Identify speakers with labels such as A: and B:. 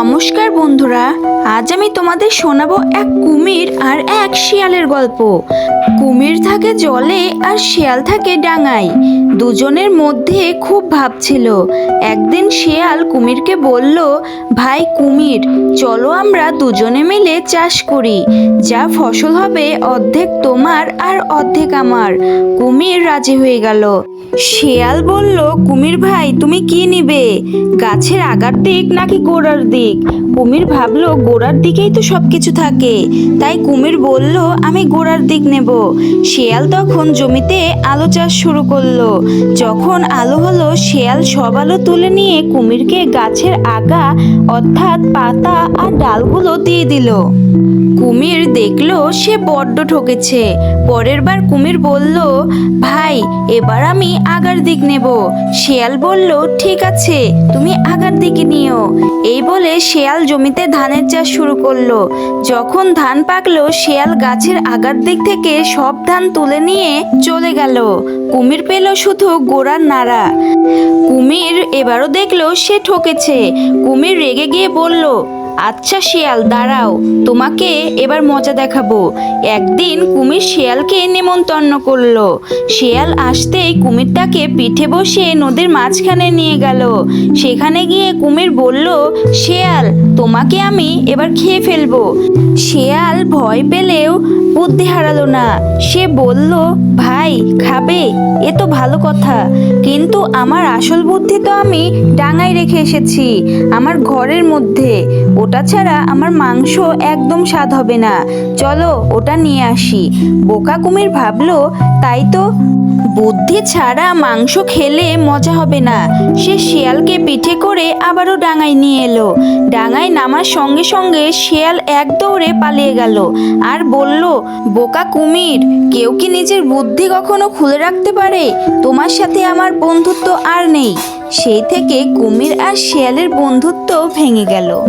A: নমস্কার বন্ধুরা, আজ আমি তোমাদের শোনাবো এক কুমির আর এক শিয়ালের গল্প। কুমির থাকে জলে আর শিয়াল থাকে ডাঙায়। দুজনের মধ্যে খুব ভাব ছিল। একদিন শিয়াল কুমিরকে বলল, ভাই কুমির, চলো আমরা দুজনে মিলে চাষ করি। যা ফসল হবে অর্ধেক তোমার আর অর্ধেক আমার। কুমির রাজি হয়ে গেল। শেয়াল বলল, কুমির ভাই, তুমি কি নিবে? গাছের আগার দিক নাকি গোড়ার দিক? কুমির ভাবলো, গোড়ার দিকেই তো সব কিছু থাকে। তাই কুমির বলল, আমি গোড়ার দিক নেব। শেয়াল তখন জমিতে আলো চাষ শুরু করল। যখন আলো হলো, শেয়াল সব আলো তুলে নিয়ে কুমিরকে গাছের আগা, অর্থাৎ পাতা আর ডালগুলো দিয়ে দিল। কুমির দেখল সে বড্ড ঠকেছে। পরের বার কুমির বলল, ভাই, এবার আমি আগার দিক নেব। শেয়াল বলল, ঠিক আছে, তুমি আগার দিকে নিও। এই বলে শেয়াল জমিতে ধানের চাষ শুরু করল। যখন ধান পাকলো, শেয়াল গাছের আগার দিক থেকে সব ধান তুলে নিয়ে চলে গেল। কুমির পেল শুধু গোড়ার নাড়া। কুমির এবারও দেখল সে ঠকেছে। কুমির রেগে গিয়ে বলল আচ্ছা শিয়াল, দাঁড়াও, তোমাকে এবার মজা দেখাবো। একদিন কুমির শিয়ালকে নেমন্তন্ন করল। শিয়াল আসতেই কুমির তাকে পিঠে বসে নদীর মাঝখানে নিয়ে গেল। সেখানে গিয়ে কুমির বলল, শিয়াল, তোমাকে আমি এবার খেয়ে ফেলব। শিয়াল ভয় পেলেও বুদ্ধি হারালো না। সে বলল, ভাই, খাবে, এ তো ভালো কথা। কিন্তু আমার আসল বুদ্ধি তো আমি ডাঙায় রেখে এসেছি, আমার ঘরের মধ্যে। ওটা ছাড়া আমার মাংস একদম স্বাদ হবে না। চলো ওটা নিয়ে আসি। বোকা কুমির ভাবলো, তাই তো? বুদ্ধি ছাড়া মাংস খেলে মজা হবে না। সে শিয়ালকে পিঠে করে আবারও ডাঙায় নিয়ে এলো। ডাঙায় নামার সঙ্গে সঙ্গে শিয়াল এক দৌড়ে পালিয়ে গেল আর বলল, বোকা কুমির, কেউ কি নিজের বুদ্ধি কখনো খুলে রাখতে পারে? তোমার সাথে আমার বন্ধুত্ব আর নেই। সেই থেকে কুমির আর শিয়ালের বন্ধুত্ব ভেঙে গেল।